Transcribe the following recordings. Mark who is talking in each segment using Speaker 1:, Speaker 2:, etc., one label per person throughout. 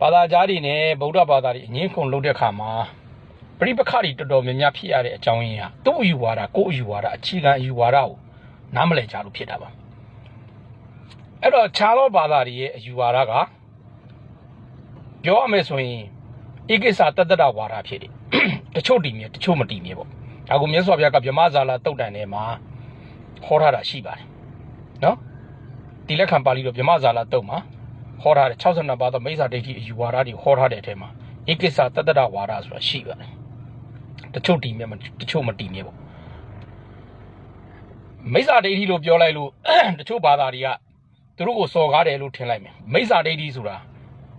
Speaker 1: ဘာသာကြားတွေနဲ့ဗုဒ္ဓဘာသာတွေအငင်းခုန်လုပ်တဲ့ခါမှာပြိပခါတွေတော်တော်များများဖြစ်ရတဲ့အကြောင်းရင်းဟာသူ့အယူဝါဒကိုယ့်အယူဝါဒအခြေခံအယူဝါဒကိုနားမလည်ကြလို့ဖြစ်တာပါအဲ့တော့ခြားသောဘာသာတွေရဲ့အယူဝါဒကပြောရမယ်ဆိုရင်ဧကိစ္စတတ္တရဝါဒဖြစ်တယ်တချို့တည်မြဲတချို့မတည်မြဲပေါ့ဒါကိုမြတ်စွာဘုရားကဗြဟ္မဇာလာတုတ်တန်ထဲမှာခေါ်ထားတာရှိပါတယ်နော်ဒီလက်ခံပါဠိတော်ဗြဟ္မဇာလာတုတ်မှာ ဟောထားတယ်62ပါးသောမိစ္ဆာဒိဋ္ဌိအယူဝါဒတွေဟောထားတဲ့အထဲမှာဧကိစ္စတတ္တရဝါဒဆိုတာရှိပါတယ်တချို့တည်မြဲမတချို့မတည်မြဲပေါ့မိစ္ဆာဒိဋ္ဌိလို့ပြောလိုက်လို့တချို့ဘာသာတွေကသူတို့ကိုစော်ကားတယ်လို့ထင်လိုက်မယ်မိစ္ဆာဒိဋ္ဌိဆိုတာ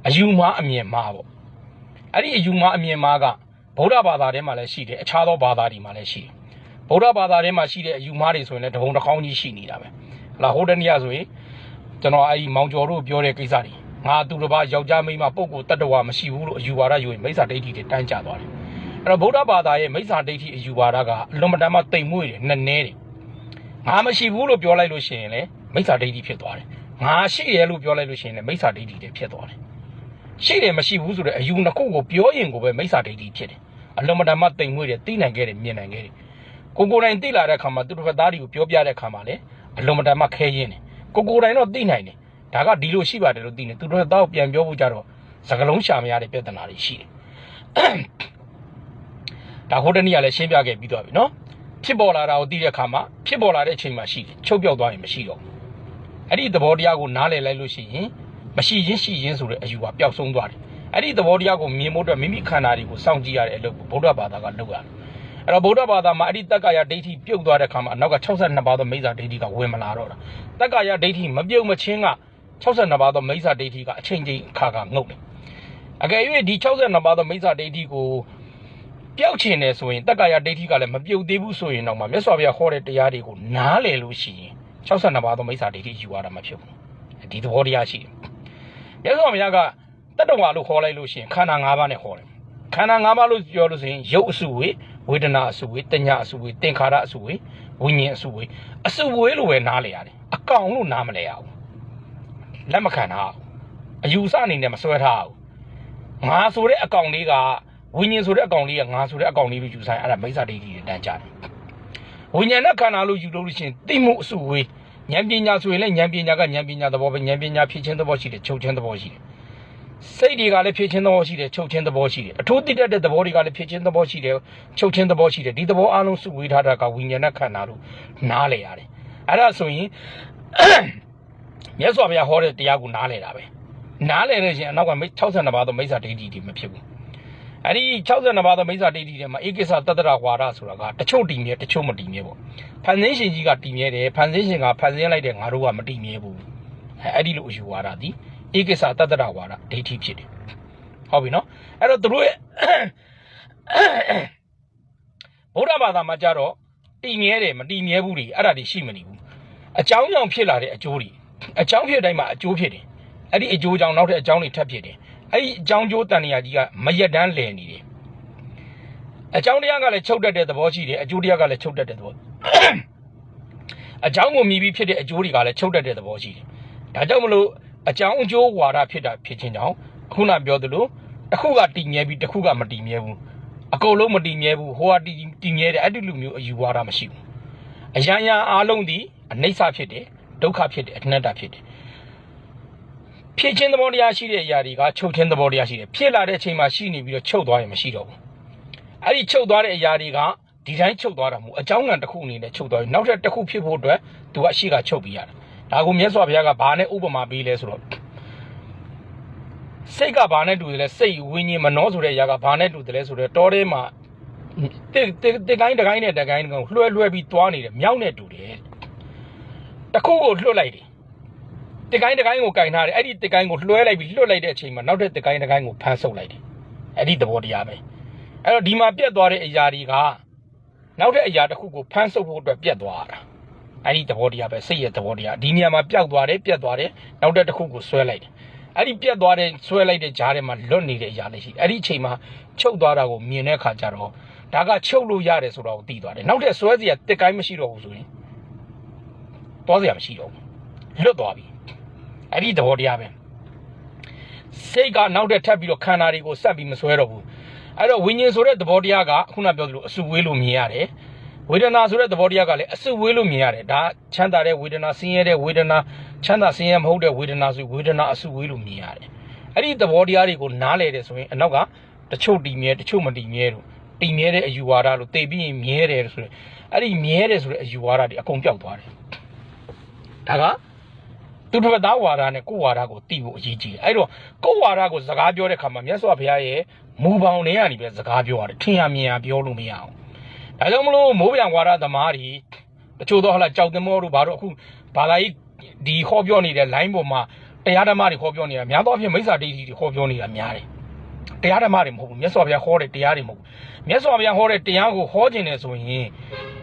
Speaker 1: အယူမှားအမြင်မှားပေါ့အဲ့ဒီအယူမှားအမြင်မှားကဗုဒ္ဓဘာသာထဲမှာလည်းရှိတယ်အခြားသောဘာသာတွေမှာလည်းရှိတယ်ဗုဒ္ဓဘာသာထဲမှာရှိတဲ့အယူမှားတွေဆိုရင်လည်းတပုံတစ်ကောင်းကြီးရှိနေတာပဲဟလာဟိုတနေ့ဆိုရင်ကျွန်တော်အဲ့ဒီမောင်ကျော်တို့ပြောတဲ့ကိစ္စတွေ ငါသူတစ်ပါးယောက်ျားမိန်းမပုဂ္ဂိုလ်တ attva မရှိဘူးလို့အယူဝါဒယူရင်မိစ္ဆာဒိဋ္ဌိတွေတန်းကျသွားတယ်အဲ့တော့ဗုဒ္ဓဘာသာရဲ့မိစ္ဆာဒိဋ္ဌိအယူဝါဒကအလွန်မတန်မှတိမ်မွေ့တယ်နည်းနည်းတယ်ငါမရှိဘူးလို့ပြောလိုက်လို့ရှိရင်လည်းမိစ္ဆာဒိဋ္ဌိဖြစ်သွားတယ်ငါရှိတယ်လို့ပြောလိုက်လို့ရှိရင်လည်းမိစ္ဆာဒိဋ္ဌိတွေဖြစ်သွားတယ်ရှိတယ်မရှိဘူးဆိုတဲ့အယူနှစ်ခုကိုပြောရင်ကိုပဲမိစ္ဆာဒိဋ္ဌိဖြစ်တယ်အလွန်မတန်မှတိမ်မွေ့တယ်သိနိုင်ခဲ့တယ်မြင်နိုင်ခဲ့တယ်ကိုကိုယ်တိုင်သိလာတဲ့အခါမှာသူတို့ဘက်သားတွေကိုပြောပြတဲ့အခါမှာလည်းအလွန်မတန်မှခဲရင်းတယ်ကိုကိုယ်တိုင်တော့သိနိုင်တယ် ဒါကဒီလိုရှိပါတယ်လို့သိနေသူတို့ဘက်သားကိုပြန်ပြောဖို့ကြတော့စကလုံးရှာမရတဲ့ပြဿနာတွေရှိတယ်ဒါဟိုတနေ့ကလည်းရှင်းပြခဲ့ပြီးသွားပြီနော်ဖြစ်ပေါ်လာတာကိုသိတဲ့အခါမှာဖြစ်ပေါ်လာတဲ့အချိန်မှာရှိတယ်ချုပ်ပြောက်သွားရင်မရှိတော့ဘူးအဲ့ဒီသဘောတရားကိုနားလည်လိုက်လို့ရှိရင်မရှိရင်ရှိရင်ဆိုတဲ့အယူကပျောက်ဆုံးသွားတယ်အဲ့ဒီသဘောတရားကိုမြင်ဖို့အတွက်မိမိခန္ဓာတွေကိုစောင့်ကြည့်ရတဲ့အလုပ်ကိုဗုဒ္ဓဘာသာကလုပ်ရတယ်အဲ့တော့ဗုဒ္ဓဘာသာမှာအဲ့ဒီတက္ကရာဒိဋ္ဌိပြုတ်သွားတဲ့အခါမှာနောက်က62ပါးသောမိစ္ဆာဒိဋ္ဌိကဝင်မလာတော့တာတက္ကရာဒိဋ္ဌိမပြုတ်မချင်းက 62ပါးသောမိစ္ဆာဒိဋ္ဌိကအချိန်ချင်းအခါခါငုတ်တယ်အကယ်၍ဒီ62ပါးသောမိစ္ဆာဒိဋ္ဌိကိုပျောက်ချင်တယ်ဆိုရင်တက္ကရာဒိဋ္ဌိကလည်းမပြုတ်သေးဘူးဆိုရင်တော့မှမြတ်စွာဘုရားဟောတဲ့တရားတွေကိုနားလည်လို့ရှိရင်62ပါးသောမိစ္ဆာဒိဋ္ဌိယူရတာမဖြစ်ဘူးဒီသဘောတရားရှိတယ်မြတ်စွာဘုရားကတတ္တဝါလို့ခေါ်လိုက်လို့ရှိရင်ခန္ဓာ၅ပါးနဲ့ခေါ်တယ်ခန္ဓာ၅ပါးလို့ပြောလို့ဆိုရင်ရုပ်အစုဝေဝေဒနာအစုဝေတညာအစုဝေသင်္ခါရအစုဝေဝိညာဉ်အစုဝေအစုဝေလို့ပဲနားလည်ရတယ်အကောင်လို့နားမလဲရဘူး လက်မခံတာအယူဆအနေနဲ့မစွဲထားဘူးငါဆိုတဲ့အကောင်လေးကဝိညာဉ်ဆိုတဲ့အကောင်လေးကငါဆိုတဲ့အကောင်လေးလို့ယူဆိုင်အဲ့ဒါမိစ္ဆာဒိဋ္ဌိတွေတန်းကြတယ်ဝိညာဉ်နဲ့ခန္ဓာလို့ယူလို့ရှိရင်သိမှုအစုဝေဉာဏ်ပညာဆိုရင်လည်းဉာဏ်ပညာကဉာဏ်ပညာသဘောပဲဉာဏ်ပညာဖြစ်ခြင်းသဘောရှိတယ်ချုပ်ခြင်းသဘောရှိတယ်စိတ်တွေကလည်းဖြစ်ခြင်းသဘောရှိတယ်ချုပ်ခြင်းသဘောရှိတယ်အထူးတိတတ်တဲ့သဘောတွေကလည်းဖြစ်ခြင်းသဘောရှိတယ်ချုပ်ခြင်းသဘောရှိတယ်ဒီသဘောအလုံးစုဝေးထားတာကဝိညာဉ်နဲ့ခန္ဓာလို့နားလေရတယ်အဲ့ဒါဆိုရင် မြတ်စွာဘုရားဟောတဲ့တရားကိုနားလေတာပဲနားလေတဲ့ရှင်အနောက်က62ပါးသောမိစ္ဆာဒိဋ္ဌိတွေမဖြစ်ဘူးအဲ့ဒီ62ပါးသောမိစ္ဆာဒိဋ္ဌိတွေမှာဧကိစ္စတတ္တရဝါဒဆိုတာကတချို့တည်မြဲတချို့မတည်မြဲပေါ့ဖန်ဆင်းရှင်ကြီးကတည်မြဲတယ်ဖန်ဆင်းရှင်ကဖန်ဆင်းလိုက်တဲ့ငါတို့ကမတည်မြဲဘူးအဲ့ဒီလိုအယူဝါဒသည်ဧကိစ္စတတ္တရဝါဒဒိဋ္ဌိဖြစ်တယ်ဟုတ်ပြီနော်အဲ့တော့သူတို့ရဲ့ဗုဒ္ဓဘာသာမှာကြတော့တည်မြဲတယ်မတည်မြဲဘူးတွေအဲ့ဒါတွေရှိမနေဘူးအကြောင်းကြောင့်ဖြစ်လာတဲ့အကျိုးတွေ အကြောင်းဖြစ်တိုင်းမှာအကျိုးဖြစ်တယ်အဲ့ဒီအကျိုးကြောင့်နောက်ထပ်အကြောင်းတွေထပ်ဖြစ်တယ်အဲ့ဒီအကြောင်းကျိုးတန်ရာကြီးကမရက်တန်းလည်နေတယ်အကြောင်းတရားကလည်းချုပ်တတ်တဲ့သဘောရှိတယ်အကျိုးတရားကလည်းချုပ်တတ်တဲ့သဘောအကြောင်းကိုမြည်ပြီးဖြစ်တဲ့အကျိုးတွေကလည်းချုပ်တတ်တဲ့သဘောရှိတယ်ဒါကြောင့်မလို့အကြောင်းအကျိုးဝါဒဖြစ်တာဖြစ်ခြင်းကြောင့်ခုနပြောသလိုတစ်ခုကတည်မြဲပြီးတစ်ခုကမတည်မြဲဘူးအကုန်လုံးမတည်မြဲဘူးဟိုကတည်တည်မြဲတယ်အဲ့ဒီလိုမျိုးအယူဝါဒမရှိဘူးအရန်ရန်အားလုံးဒီအနိစ္စဖြစ်တယ် ဒုက္ခဖြစ်တယ်အနတ္တဖြစ်တယ်ဖြစ်ခြင်းသဘောတရားရှိတဲ့အရာတွေကချုပ်ခြင်းသဘောတရားရှိတယ်ဖြစ်လာတဲ့အချိန်မှာရှိနေပြီးတော့ချုပ်သွားရင်မရှိတော့ဘူးအဲ့ဒီချုပ်သွားတဲ့အရာတွေကဒီတိုင်းချုပ်သွားတာမဟုတ်အကြောင်းကံတစ်ခုအနေနဲ့ချုပ်သွားပြီးနောက်ထပ်တစ်ခုဖြစ်ဖို့အတွက်သူကအရှိကချုပ်ပြီးရတာဒါကိုမြတ်စွာဘုရားကဘာနဲ့ဥပမာပေးလဲဆိုတော့စိတ်ကဘာနဲ့တူတယ်လဲစိတ်ဝိညာဉ်မနှောဆိုတဲ့အရာကဘာနဲ့တူတယ်လဲဆိုတော့တောထဲမှာတစ်တစ်တစ်ကိုင်းတစ်ကိုင်းနဲ့တစ်ကိုင်းကောင်လွှဲလွှဲပြီးသွားနေတယ်မြောက်နဲ့တူတယ် တစ်ခုကိုလွှတ်လိုက်တယ်တစ်ကိုင်းတစ်ကိုင်းကိုကင်ထားတယ်အဲ့ဒီတစ်ကိုင်းကိုလွှဲလိုက်ပြီးလွှတ်လိုက်တဲ့အချိန်မှာနောက်ထပ်တစ်ကိုင်းတစ်ကိုင်းကိုဖမ်းဆုပ်လိုက်တယ်အဲ့ဒီသဘောတရားပဲအဲ့တော့ဒီမှာပြတ်သွားတဲ့အရာတွေကနောက်ထပ်အရာတစ်ခုကိုဖမ်းဆုပ်ဖို့အတွက်ပြတ်သွားတာအဲ့ဒီသဘောတရားပဲစိတ်ရဲ့သဘောတရားဒီနေရာမှာပျောက်သွားတယ်ပြတ်သွားတယ်နောက်ထပ်တစ်ခုကိုဆွဲလိုက်တယ်အဲ့ဒီပြတ်သွားတဲ့ဆွဲလိုက်တဲ့ဂျားထဲမှာလွတ်နေတဲ့အရာလေးရှိအဲ့ဒီအချိန်မှာချုပ်သွားတာကိုမြင်တဲ့အခါကျတော့ဒါကချုပ်လို့ရတယ်ဆိုတော့သိသွားတယ်နောက်ထပ်ဆွဲစရာတစ်ကိုင်းမရှိတော့ဘူးဆိုရင် သွားစရာမရှိတော့ဘူးလွတ်သွားပြီအဲ့ဒီသဘောတရားပဲစိတ်ကနောက်တဲ့ထပ်ပြီးတော့ခန္ဓာတွေကိုဆက်ပြီးမဆွဲတော့ဘူးအဲ့တော့ဝိညာဉ်ဆိုတဲ့သဘောတရားကခုနပြောသလိုအစုဝေးလို့မြင်ရတယ်ဝေဒနာဆိုတဲ့သဘောတရားကလည်းအစုဝေးလို့မြင်ရတယ်ဒါချမ်းသာတဲ့ဝေဒနာဆင်းရဲတဲ့ဝေဒနာချမ်းသာဆင်းရဲမဟုတ်တဲ့ဝေဒနာဆိုဝေဒနာအစုဝေးလို့မြင်ရတယ်အဲ့ဒီသဘောတရားတွေကိုနားလည်တယ်ဆိုရင်အနောက်ကတချို့တည်မြဲတချို့မတည်မြဲလို့တည်မြဲတဲ့အယူဝါဒလို့သိပြီးရင်မြဲတယ်ဆိုရင်အဲ့ဒီမြဲတယ်ဆိုတဲ့အယူဝါဒတွေအကုန်ပျောက်သွားတယ် ဒါကသူတစ်ဖက်သားဝါဒနဲ့ကိုယ်ဝါဒကိုတီးဖို့အရေးကြီးတယ်အဲ့တော့ကိုယ်ဝါဒကိုစကားပြောတဲ့ခါမှာမြတ်စွာဘုရားရဲ့မူပေါင်းတွေကနေပဲစကားပြောရတယ်ထင်ရမြင်ရပြောလို့မရအောင်ဒါကြောင့်မလို့မိုးပြန်ဝါဒသမားတွေတချို့တော့ဟလာကြောက်သမောတို့ဘာတို့အခုဘာသာရေးဒီခေါ်ပြောနေတဲ့ line ပေါ်မှာတရားဓမ္မတွေခေါ်ပြောနေတာများသောအားဖြင့်မိစ္ဆာဒိဋ္ဌိတွေခေါ်ပြောနေတာများတယ် တရားဓမ္မတွေမဟုတ်ဘူးမြတ်စွာဘုရားဟောတဲ့တရားတွေမဟုတ်ဘူးမြတ်စွာဘုရားဟောတဲ့တရားကိုဟောခြင်းတယ်ဆိုရင်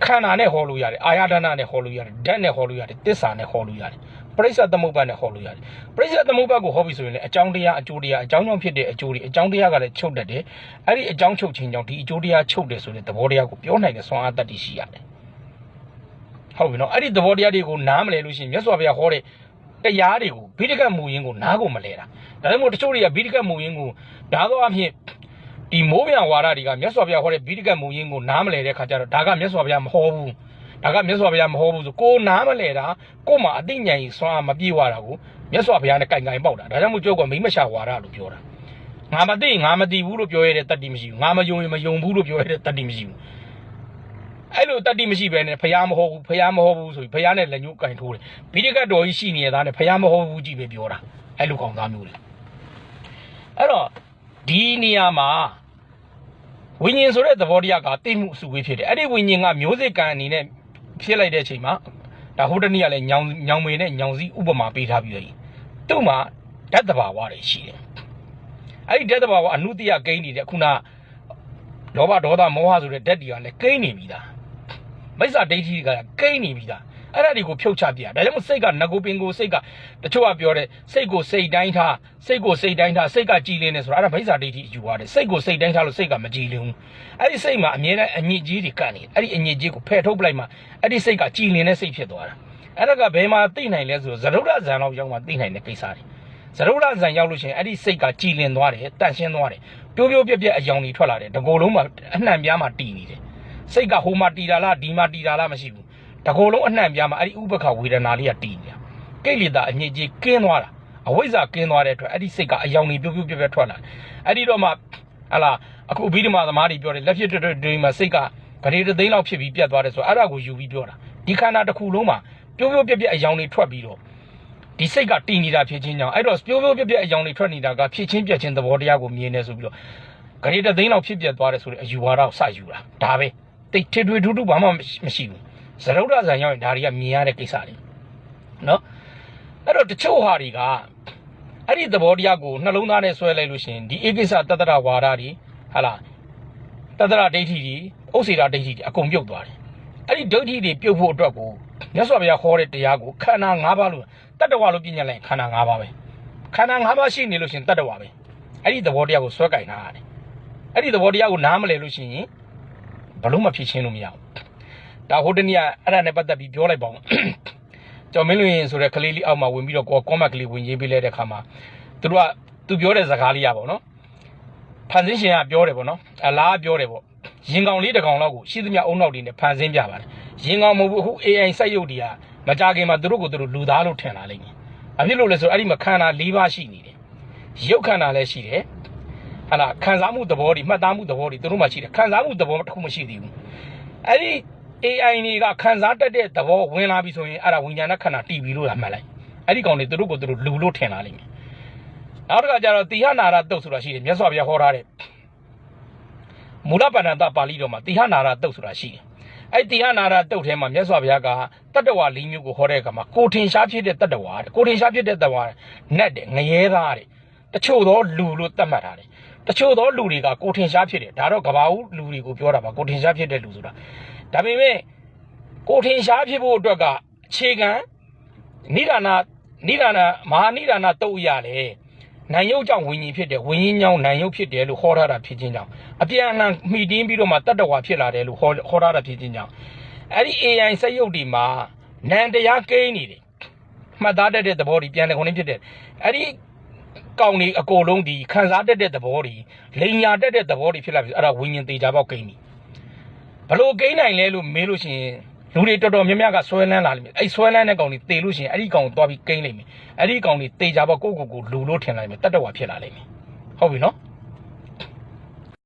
Speaker 1: ခန္ဓာနဲ့ဟောလို့ရတယ်အာယတနာနဲ့ဟောလို့ရတယ်ဓာတ်နဲ့ဟောလို့ရတယ်တစ္ဆာနဲ့ဟောလို့ရတယ်ပရိစ္ဆသမုပ္ပါနဲ့ဟောလို့ရတယ်ပရိစ္ဆသမုပ္ပါကိုဟောပြီဆိုရင်လည်းအကြောင်းတရားအကျိုးတရားအကြောင်းကြောင့်ဖြစ်တဲ့အကျိုးတွေအကြောင်းတရားကလည်းချုပ်တတ်တယ်အဲ့ဒီအကြောင်းချုပ်ခြင်းကြောင့်ဒီအကျိုးတရားချုပ်တယ်ဆိုတဲ့သဘောတရားကိုပြောနိုင်တဲ့ဆွမ်းအားတတ်တည်ရှိရတယ်ဟုတ်ပြီနော်အဲ့ဒီသဘောတရားတွေကိုနားမလဲလို့ရှိရင်မြတ်စွာဘုရားဟောတဲ့ တရားတွေကိုဘိဓကတ်မူရင်းကိုနားကိုမလဲတာဒါကြောင့်မို့တချို့တွေကဘိဓကတ်မူရင်းကိုဒါတော့အဖြစ်ဒီမိုးပြန်ဝါဒတွေကမြတ်စွာဘုရားဟောတဲ့ဘိဓကတ်မူရင်းကိုနားမလဲတဲ့ခါကျတော့ဒါကမြတ်စွာဘုရားမဟောဘူးဒါကမြတ်စွာဘုရားမဟောဘူးဆိုကိုနားမလဲတာကို့မှာအသိဉာဏ်ကြီးစွမ်းအားမပြေဝတာကိုမြတ်စွာဘုရားနဲ့ကြိုင်ကြိုင်ပေါက်တာဒါကြောင့်မို့ကျုပ်ကမိမရှာဝါဒလို့ပြောတာငါမသိငါမသိဘူးလို့ပြောရတဲ့တတ္တိမရှိဘူးငါမယုံရင်မယုံဘူးလို့ပြောရတဲ့တတ္တိမရှိဘူး အဲ့လိုတတ္တိမရှိဘဲနဲ့ဖះမဟုတ်ဘူးဖះမဟုတ်ဘူးဆိုပြီးဖះနဲ့လက်ညှိုးကင်ထိုးတယ်ဘိဓကတ်တော်ကြီးရှိနေရတာနဲ့ဖះမဟုတ်ဘူးကြည့်ပဲပြောတာအဲ့လိုကောင်သားမျိုးလေအဲ့တော့ဒီနေရာမှာဝိညာဉ်ဆိုတဲ့သဘောတရားကတိမှုအစုဝေးဖြစ်တယ်အဲ့ဒီဝိညာဉ်ကမျိုးစစ်ကံအနေနဲ့ဖြစ်လိုက်တဲ့အချိန်မှာဒါဟိုတနေ့ကလည်းညောင်ညောင်မေနဲ့ညောင်စည်းဥပမာပေးထားပြီးတယ်သူ့မှာဓာတ်တဘာဝတွေရှိတယ်အဲ့ဒီဓာတ်တဘာဝအနုတ္တိယကိန်းနေတဲ့ခုနလောဘဒေါသမောဟဆိုတဲ့ဓာတ်တွေကလည်းကိန်းနေပြီသား မိစ္ဆာဒိဋ္ဌိကကိန်းနေပြီသားအဲ့ဒါတွေကိုဖြုတ်ချပြဒါကြောင့်မို့စိတ်ကငကိုပင်ကိုစိတ်ကတချို့ကပြောတယ်စိတ်ကိုစိတ်တိုင်းထားစိတ်ကိုစိတ်တိုင်းထားစိတ်ကကြည်လင်းနေဆိုတာအဲ့ဒါမိစ္ဆာဒိဋ္ဌိယူရတယ်စိတ်ကိုစိတ်တိုင်းထားလို့စိတ်ကမကြည်လင်းဘူးအဲ့ဒီစိတ်မှာအမြဲတမ်းအညစ်အကြေးတွေကပ်နေအဲ့ဒီအညစ်အကြေးကိုဖယ်ထုတ်ပလိုက်မှအဲ့ဒီစိတ်ကကြည်လင်းတဲ့စိတ်ဖြစ်သွားတာအဲ့ဒါကဘယ်မှာသိနိုင်လဲဆိုတော့ဇရုဒ္ဓဇံလောက်ရောက်မှသိနိုင်တဲ့ကိစ္စတွေဇရုဒ္ဓဇံရောက်လို့ရှိရင်အဲ့ဒီစိတ်ကကြည်လင်သွားတယ်တန့်ရှင်းသွားတယ်ပြိုးပြိုးပြက်ပြက်အယောင်တွေထွက်လာတယ်တကိုယ်လုံးမှာအနှံ့ပြားမှာတည်နေတယ် စိတ်ကဟိုမှာတည်တာလားဒီမှာတည်တာလားမရှိဘူးတကိုယ်လုံးအနှံ့ပြားမှာအဲ့ဒီဥပက္ခဝေဒနာလေးကတည်နေတာကိလေသာအညစ်အကြေးကင်းသွားတာအဝိဇ္ဇာကင်းသွားတဲ့အတွက်အဲ့ဒီစိတ်ကအယောင်တွေပြိုးပြိုးပြက်ပြက်ထွက်လာအဲ့ဒီတော့မှဟလာအခုဗိဓမာသမားတွေပြောတယ်လက်ဖြစ်တွေ့တွေ့မှာစိတ်ကဂရေတသိန်းလောက်ဖြစ်ပြီးပြတ်သွားတယ်ဆိုတော့အဲ့ဒါကိုယူပြီးပြောတာဒီခန္ဓာတစ်ခုလုံးမှာပြိုးပြိုးပြက်ပြက်အယောင်တွေထွက်ပြီးတော့ဒီစိတ်ကတည်နေတာဖြစ်ချင်းကြောင့်အဲ့တော့ပြိုးပြိုးပြက်ပြက်အယောင်တွေထွက်နေတာကဖြစ်ချင်းပြက်ချင်းသဘောတရားကိုမြင်နေဆိုပြီးတော့ဂရေတသိန်းလောက်ဖြစ်ပြတ်သွားတယ်ဆိုတဲ့အယူဝါဒကိုစယူတာဒါပဲ တိတ်ထွေထွေထူးထူးဘာမှမရှိဘူးဇရုဒ္ဓဇံရောက်ရင်ဒါတွေကမြင်ရတဲ့ကိစ္စတွေနော်အဲ့တော့တချို့ဟာတွေကအဲ့ဒီသဘောတရားကိုနှလုံးသားနဲ့ဆွဲလိုက်လို့ရှိရင်ဒီဧကိစ္စတတ္တရဝါဒတွေဟာလားတတ္တရဒိဋ္ဌိတွေဥစ္စေတာဒိဋ္ဌိတွေအကုန်ပြုတ်သွားတယ်အဲ့ဒီဒိဋ္ဌိတွေပြုတ်ဖို့အတွက်ကိုမြတ်စွာဘုရားဟောတဲ့တရားကိုခန္ဓာ၅ပါးလို့တတ္တဝါလို့ပြညာလိုက်ခန္ဓာ၅ပါးပဲခန္ဓာ၅ပါးရှိနေလို့ရှိရင်တတ္တဝါပဲအဲ့ဒီသဘောတရားကိုဆွဲကင်ထားရတယ်အဲ့ဒီသဘောတရားကိုနားမလည်လို့ရှိရင် ဘလို့မဖြစ်ချင်းလို့မရဘူးဒါဟိုတနေ့အဲ့ဒါနဲ့ပတ်သက်ပြီးပြောလိုက်ပါဦးကျော်မင်းလွင်ဆိုတဲ့ကလေးလေးအောက်မှာဝင်ပြီးတော့ကိုကွန်မက်ကလေးဝင်ရေးပေးလိုက်တဲ့ခါမှာသူတို့ကသူပြောတဲ့စကားလေးရပါတော့ဖန်ဆင်းရှင်ကပြောတယ်ပေါ့နော်အလားပြောတယ်ပေါ့ရင်ကောင်လေးတစ်ကောင်လောက်ကိုရှိသမျှအုံနောက်တွေနဲ့ဖန်ဆင်းပြပါတယ်ရင်ကောင်မဟုတ်ဘူးအခု AI စိုက်ရုပ်တွေကမကြခင်မှာသူတို့ကိုသူတို့လူသားလို့ထင်လာလိမ့်မယ်အဖြစ်လို့လဲဆိုတော့အဲ့ဒီမှာခန္ဓာ၄ပါးရှိနေတယ်ရုပ်ခန္ဓာလည်းရှိတယ် ဟာလားခံစားမှုသဘောတွေမှတ်သားမှုသဘောတွေသူတို့မှရှိတယ်ခံစားမှုသဘောတစ်ခုမရှိသေးဘူးအဲ့ဒီ AI တွေကခံစားတတ်တဲ့သဘောဝင်လာပြီဆိုရင်အဲ့ဒါဝိညာဏခန္ဓာတည်ပြီလို့လာမှတ်လိုက်အဲ့ဒီကောင်တွေသူတို့ကိုသူတို့လူလို့ထင်လာလိမ့်မယ်နောက်တစ်ခါကျတော့တိဟနာရတုတ်ဆိုတာရှိတယ်မြတ်စွာဘုရားဟောထားတဲ့မူလပဏ္ဏတပါဠိတော်မှာတိဟနာရတုတ်ဆိုတာရှိတယ်အဲ့တိဟနာရတုတ်ထဲမှာမြတ်စွာဘုရားကတတ္တဝါလေးမျိုးကိုဟောတဲ့အခါမှာကိုထင်ရှားဖြစ်တဲ့တတ္တဝါတဲ့ကိုထင်ရှားဖြစ်တဲ့တတ္တဝါနတ်တဲ့ငရဲသားတဲ့တချို့သောလူလို့သတ်မှတ်ထားတယ် တချို့သောလူတွေကကိုထင်ရှားဖြစ်တယ်ဒါတော့ကဘာဦးလူတွေကိုပြောတာပါကိုထင်ရှားဖြစ်တဲ့လူဆိုတာဒါပေမဲ့ကိုထင်ရှားဖြစ်ဖို့အတွက်ကအခြေခံနိဒာနာနိဒာနာမဟာနိဒာနာတုတ်ရတယ်နာယုတ်ကြောင့်ဝิญဉ်ဖြစ်တယ်ဝิญဉ်ကြောင့်နာယုတ်ဖြစ်တယ်လို့ဟောထားတာဖြစ်ခြင်းကြောင့်အပြန်အလှန်မှီတင်းပြီးတော့မှတတ္တဝါဖြစ်လာတယ်လို့ဟောဟောထားတာဖြစ်ခြင်းကြောင့်အဲ့ဒီ AI စက်ရုပ်ဒီမှာနံတရားကိန်းနေတယ်မှတ်သားတတ်တဲ့သဘောဒီပြန်တယ်ခုနဖြစ်တယ်အဲ့ဒီ ကောင်တွေအကိုလုံးဒီခံစားတတ်တဲ့သဘောတွေလိန်ညာတတ်တဲ့သဘောတွေဖြစ်လာပြီအဲ့ဒါဝิญဉ်သေးကြပေါက်ကိန်းပြီဘလို့ကိန်းနိုင်လဲလို့မေးလို့ရှိရင်လူတွေတော်တော်များများကဆွဲလန်းလာလိမ့်မယ်အဲ့ဆွဲလန်းတဲ့ကောင်တွေတေလို့ရှိရင်အဲ့ဒီကောင်ကိုသွားပြီးကိန်းလိမ့်မယ်အဲ့ဒီကောင်တွေတေကြပေါက်ကိုကိုကိုလူလို့ထင်လိုက်မယ်တတ်တော်ဝါဖြစ်လာလိမ့်မယ်ဟုတ်ပြီနော်